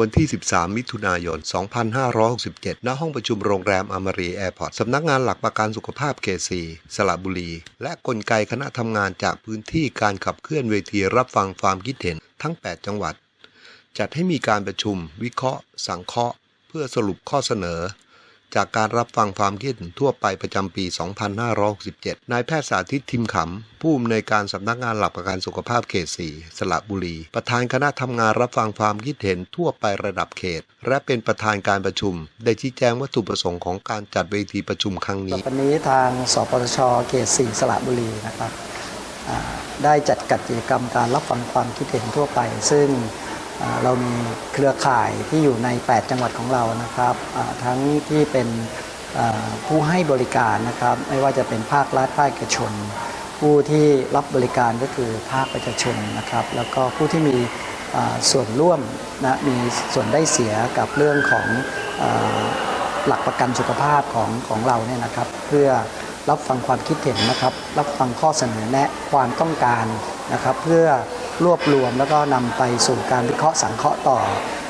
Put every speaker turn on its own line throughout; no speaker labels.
วันที่ 13 มิถุนายน 2567 ณ ห้องประชุมโรงแรมอมรีแอร์พอร์ต สำนักงานหลักประกันสุขภาพเคซีสระบุรี และกลไกคณะทำงานจากพื้นที่การขับเคลื่อนเวทีรับฟังความคิดเห็นทั้ง 8 จังหวัด จัดให้มีการประชุม วิเคราะห์ สังเคราะห์ เพื่อสรุปข้อเสนอ จากการรับฟังความคิดเห็นทั่วไปประจำปี 2567 นายแพทย์สาธิตทิมขำ ผู้อำนวยการสำนักงานหลักประกันสุขภาพเขต 4 สระบุรี ประธานคณะทำงานรับฟังความคิดเห็นทั่วไประดับเขต และเป็นประธานการประชุม ได้ชี้แจงวัตถุประสงค์ของการจัดเวทีประชุมครั้งนี้
วันนี้ทางสปสชเขตสี่สระบุรีนะครับได้จัดกิจกรรมการรับฟังความคิดเห็นทั่วไป ซึ่ง เรามีเครือข่ายที่อยู่ใน 8 จังหวัดของเรานะครับทั้งที่เป็นผู้ให้บริการนะครับ ไม่ว่าจะเป็นภาครัฐภาคเอกชน ผู้ที่รับบริการก็คือภาคประชาชนนะครับ แล้วก็ผู้ที่มีส่วนร่วมนะมีส่วนได้เสียกับเรื่องของอหลักประกันสุขภาพของของเราเนี่ยนะครับ เพื่อรับฟังความคิดเห็นนะครับ รับฟังข้อเสนอแนะความต้องการนะครับ เพื่อ รวบรวม แล้วก็นำไปสู่การวิเคราะห์สังเคราะห์ต่อ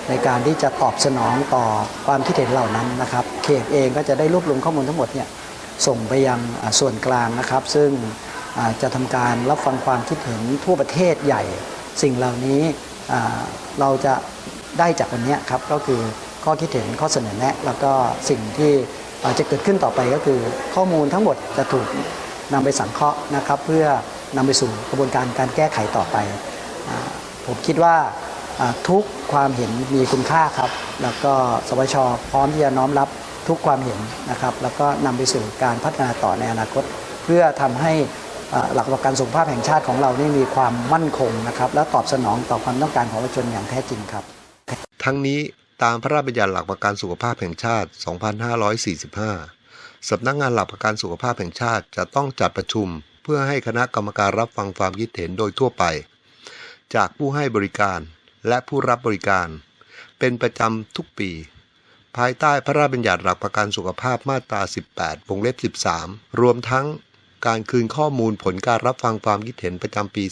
ในการที่จะตอบสนองต่อความคิดเห็นเหล่านั้นนะครับ เขตเองก็จะได้รวบรวมข้อมูลทั้งหมดเนี่ยส่งไปยังส่วนกลางนะครับ ซึ่งจะทำการรับฟังความคิดเห็นทั่วประเทศใหญ่ สิ่งเหล่านี้เราจะได้จากวันนี้ครับก็คือข้อคิดเห็นข้อเสนอแนะ แล้วก็สิ่งที่อ่อจะเกิดขึ้นต่อไปก็คือ ข้อมูลทั้งหมดจะถูกนำไปสังเคราะห์นะครับ เพื่อนำไปสู่กระบวนการการแก้ไขต่อไป ผมคิดว่าทุกความเห็นมีคุณค่าครับ แล้วก็สวชพร้อมที่จะน้อมรับทุกความเห็นนะครับ แล้วก็นำไปสู่การพัฒนาต่อในอนาคต เพื่อทำให้หลักประกันสุขภาพแห่งชาติของเรานี่มีความมั่นคงนะครับ และตอบสนองต่อความต้องการของประชาชนอย่างแท้จริงครับ
ทั้งนี้ตามพระราชบัญญัติหลักประกันสุขภาพแห่งชาติ 2545 สำนักงานหลักประกันสุขภาพแห่งชาติจะต้องจัดประชุม เพื่อให้คณะกรรมการรับฟังความคิดเห็นโดยทั่วไป จากผู้ให้บริการและผู้รับบริการ เป็นประจำทุกปี ภายใต้พระราชบัญญัติหลักประกันสุขภาพมาตรา 18 วงเล็บ 13 รวมทั้งการคืนข้อมูลผลการรับฟังความคิดเห็นประจำปี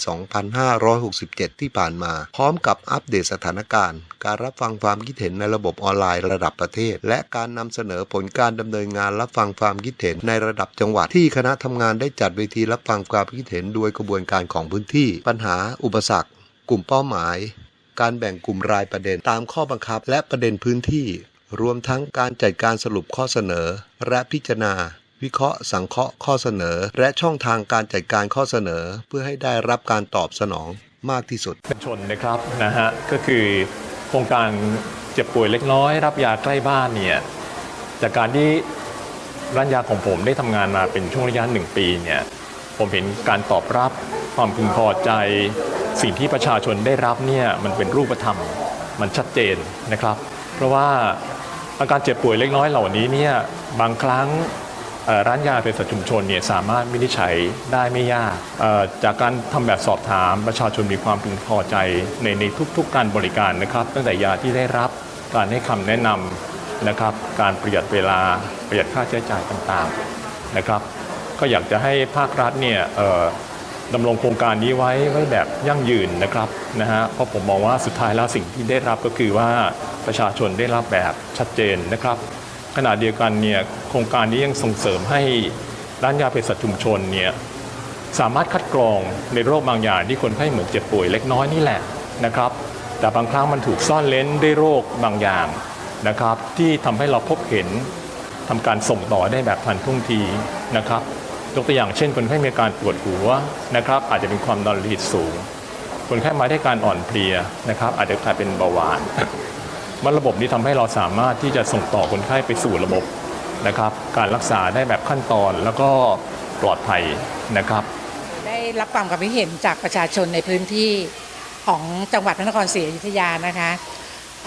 2567 ที่ผ่านมา พร้อมกับอัปเดตสถานการณ์ การรับฟังความคิดเห็นในระบบออนไลน์ระดับประเทศ และการนำเสนอผลการดำเนินงานรับฟังความคิดเห็นในระดับจังหวัดที่คณะทำงานได้จัดเวทีรับฟังความคิดเห็นโดยกระบวนการของพื้นที่ ปัญหา อุปสรรค กลุ่มเป้าหมาย การแบ่งกลุ่มรายประเด็นตามข้อบังคับและประเด็นพื้นที่ รวมทั้งการจัดการสรุปข้อเสนอ และพิจารณา วิเคราะห์สังเคราะห์ข้อเสนอ และช่องทางการจัดการข้อเสนอ เพื่อให้ได้รับการตอบสนองมากที่สุด
เป็นชนนะครับนะฮะก็คือโครงการเจ็บป่วยเล็กน้อย รับยาใกล้บ้านเนี่ยจากการที่ร้านยาของผมได้ทำงานมาเป็นช่วงระยะหนึ่งปีเนี่ย ผมเห็นการตอบรับความพึงพอใจ สิ่งที่ประชาชนได้รับเนี่ยมันเป็นรูปธรรมมันชัดเจนนะครับ เพราะว่าอาการเจ็บป่วยเล็กน้อยเหล่านี้เนี่ยบางครั้งร้านยาเภสัชชุมชนเนี่ยสามารถวินิจฉัยได้ไม่ยาก จากการทำแบบสอบถามประชาชนมีความพึงพอใจในในทุกๆการบริการนะครับ ตั้งแต่ยาที่ได้รับการให้คำแนะนำนะครับ การประหยัดเวลาประหยัดค่าใช้จ่ายต่างๆนะครับ ก็อยากจะให้ภาครัฐเนี่ยดำรงโครงการนี้ไว้ไว้แบบยั่งยืนนะครับนะฮะเพราะผมมองว่าสุดท้ายแล้วสิ่งที่ได้รับก็คือว่าประชาชนได้รับแบบชัดเจนนะครับ ขณะเดียวกันเนี่ยโครงการนี้ยังส่งเสริมให้ร้านยาเภสัชชุมชนเนี่ยสามารถคัดกรองในโรคบางอย่างที่คนไข้เหมือนเจ็บป่วยเล็กน้อยนี่แหละนะครับ แต่บางครั้งมันถูกซ่อนเล้นด้วยโรคบางอย่างนะครับ ที่ทำให้เราพบเห็นทำการส่งต่อได้แบบทันท่วงทีนะครับ ยกตัวอย่างเช่น คนไข้มีอาการปวดหัวนะครับ อาจจะเป็นความดันโลหิตสูง คนไข้มาได้การอ่อนเพลียนะครับ อาจจะกลายเป็นเบาหวานมันระบบนี้ทำให้เราสามารถที่จะส่งต่อคนไข้ไปสู่ระบบนะครับ การรักษาได้แบบขั้นตอนแล้วก็ปลอดภัยนะครับ
ได้รับความความคิดเห็นจากประชาชนในพื้นที่ของจังหวัดพระนครศรีอยุธยานะคะเ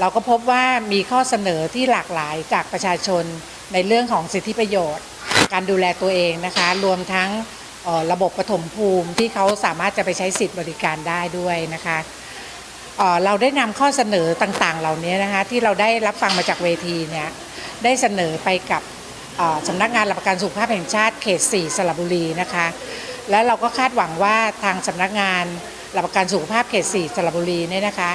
เราก็พบว่ามีข้อเสนอที่หลากหลายจากประชาชนในเรื่องของสิทธิประโยชน์ การดูแลตัวเองนะคะ รวมทั้งระบบปฐมภูมิที่เขาสามารถจะไปใช้สิทธิบริการได้ด้วยนะคะเราได้นำข้อเสนอต่างๆ เหล่านี้นะคะที่เราได้รับฟังมาจากเวทีเนี่ยได้เสนอไปกับสำนักงานหลักประกันสุขภาพแห่งชาติเขต 4 สระบุรีนะคะ และเราก็คาดหวังว่าทางสำนักงานหลักประกันสุขภาพเขต 4 สระบุรีเนี่ยนะคะ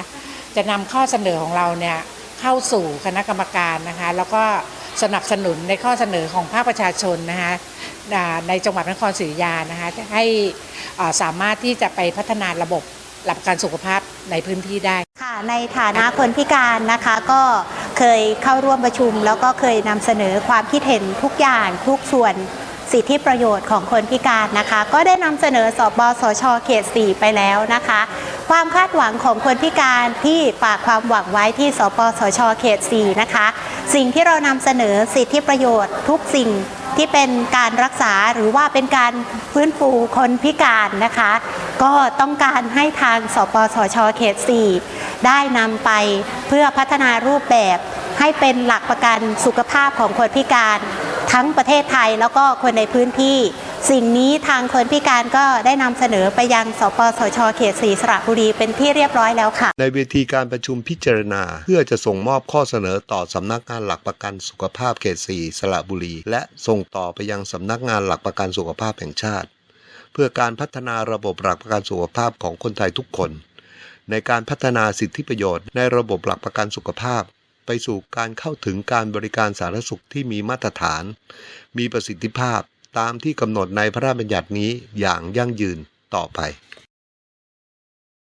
จะนำข้อเสนอของเราเนี่ยเข้าสู่คณะกรรมการนะคะ แล้วก็ สนับสนุนในข้อเสนอของภาคประชาชนนะคะในจังหวัดนครศรีอยุธยานะคะให้สามารถที่จะไปพัฒนาระบบหลักกันสุขภาพในพื้นที่ได้
ค่ะในฐานะคนพิการนะคะก็เคยเข้าร่วมประชุม แล้วก็เคยนำเสนอความคิดเห็นทุกอย่างทุกส่วนสิทธิประโยชน์ของคนพิการนะคะ ก็ได้นำเสนอสบสชเขต 4 ไปแล้วนะคะ ความคาดหวังของคนพิการที่ฝากความหวังไว้ที่สปสชเขต 4 นะคะ สิ่งที่เรานำเสนอสิทธิประโยชน์ ทุกสิ่งที่เป็นการรักษาหรือว่าเป็นการฟื้นฟูคนพิการนะคะ ก็ต้องการให้ทางสปสชเขต 4 ได้นำไปเพื่อพัฒนารูปแบบให้เป็นหลักประกันสุขภาพของคนพิการ ทั้งประเทศไทยแล้วก็คนในพื้นที่ สิ่งนี้ทางคนพิการก็ได้นำเสนอไปยังสปสชเขต4สระบุรีเป็นที่เรียบร้อยแล้วค่ะ
ในเวทีการประชุมพิจารณา เพื่อจะส่งมอบข้อเสนอต่อสำนักงานหลักประกันสุขภาพเขต4สระบุรี และส่งต่อไปยังสำนักงานหลักประกันสุขภาพแห่งชาติ เพื่อการพัฒนาระบบหลักประกันสุขภาพของคนไทยทุกคน ในการพัฒนาสิทธิประโยชน์ในระบบหลักประกันสุขภาพไปสู่การเข้าถึงการบริการสาธารณสุขที่มีมาตรฐาน มีประสิทธิภาพ ตามที่กำหนดในพระราชบัญญัตินี้อย่างยั่งยืนต่อไป